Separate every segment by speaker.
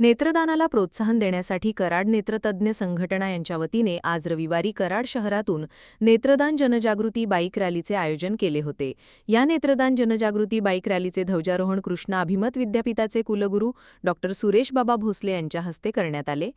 Speaker 1: नेत्रदानाला प्रोत्साहन देण्यासाठी कराड नेत्रतज्ञ संघटना यांच्या वतीने आज रविवारी कराड शहरातून नेत्रदान जनजागृती बाईक रॅलीचे आयोजन केले होते. या नेत्रदान जनजागृती बाईक रॅलीचे ध्वजारोहण कृष्णा अभिमत विद्यापीठाचे कुलगुरू डॉ सुरेश बाबा भोसले यांच्या हस्ते करण्यात आले.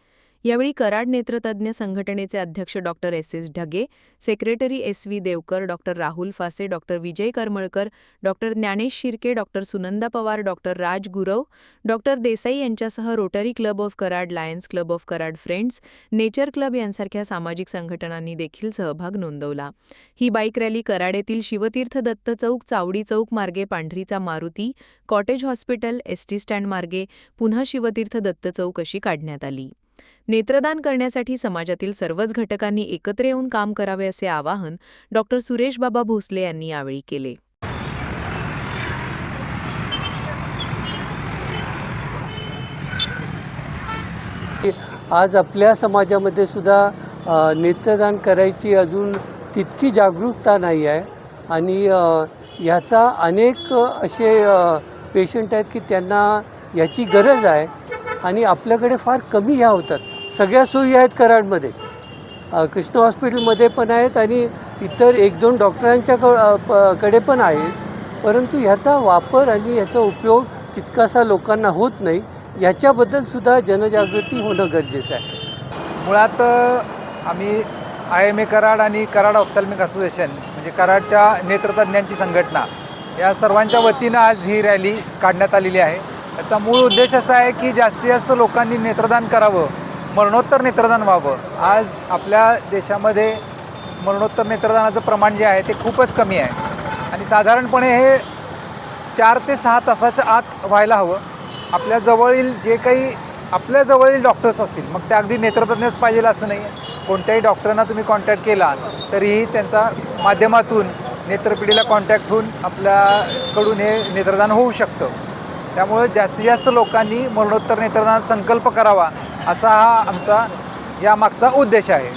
Speaker 1: यावेळी कराड नेत्रतज्ञ संघटनेचे अध्यक्ष डॉ. S S Dhage secretary S V Deokar doctor Rahul Phase doctor Vijay Karmalkar डॉ. ज्ञानेश शिर्के डॉक्टर सुनंदा पवार डॉक्टर राज गुरव डॉ. देसाई यांच्यासह Rotary club of Karad Lions club of Karad friends nature club यांसारख्या सामाजिक संघटनांनी देखील सहभाग नोंदवला. ही बाईक रॅली कराड येथील शिवतीर्थ दत्त चौक चावडी चौक मार्गे पांढरीचा Maruti cottage hospital ST stand मार्गे पुन्हा शिवतीर्थ दत्त चौक अशी काढण्यात आली. नेत्रदान करण्यासाठी समाजातील सर्वच घटकांनी एकत्र येऊन काम करावे असे आवाहन डॉ. सुरेश बाबा भोसले यांनी यावेळी केले.
Speaker 2: आज आपल्या समाजामध्ये सुद्धा नेत्रदान करायची अजून तितकी जागरूकता नाही आहे आणि ह्याचा अनेक असे पेशंट आहेत की त्यांना याची गरज आहे आणि आपल्याकडे फार कमी ह्या होतात. सगळ्या सोयी आहेत कराडमध्ये. कृष्ण हॉस्पिटलमध्ये पण आहेत आणि इतर एक दोन डॉक्टरांच्या क- कडे पण आहेत परंतु ह्याचा वापर आणि ह्याचा उपयोग तितकासा लोकांना होत नाही. ह्याच्याबद्दलसुद्धा जनजागृती होणं गरजेचं आहे.
Speaker 3: मुळात आम्ही आय एम ए कराड आणि कराड ऑफ्थॅल्मिक असोसिएशन म्हणजे कराडच्या नेत्रतज्ञांची संघटना या सर्वांच्या वतीनं आज ही रॅली काढण्यात आलेली आहे. याचा मूळ उद्देश असा आहे की जास्तीत जास्त लोकांनी नेत्रदान करावं. मरणोत्तर नेत्रदान व्हावं. आज आपल्या देशामध्ये मरणोत्तर नेत्रदानाचं प्रमाण जे आहे ते खूपच कमी आहे. आणि साधारणपणे हे चार ते सहा तासाच्या आत व्हायला हवं. आपल्या जवळील जे काही आपल्या जवळील डॉक्टर्स असतील मग ते अगदी नेत्रतज्ञच पाहिजे असं नाही. आहे कोणत्याही डॉक्टरांना तुम्ही कॉन्टॅक्ट केला तरीही त्यांचा माध्यमातून नेत्रपिढीला कॉन्टॅक्ट होऊन आपल्याकडून हे नेत्रदान होऊ शकतं. त्यामुळे जास्तीत जास्त लोकांनी मरणोत्तर नेत्रदानात संकल्प करावा. असा हा आमचा यामागचा उद्देश आहे.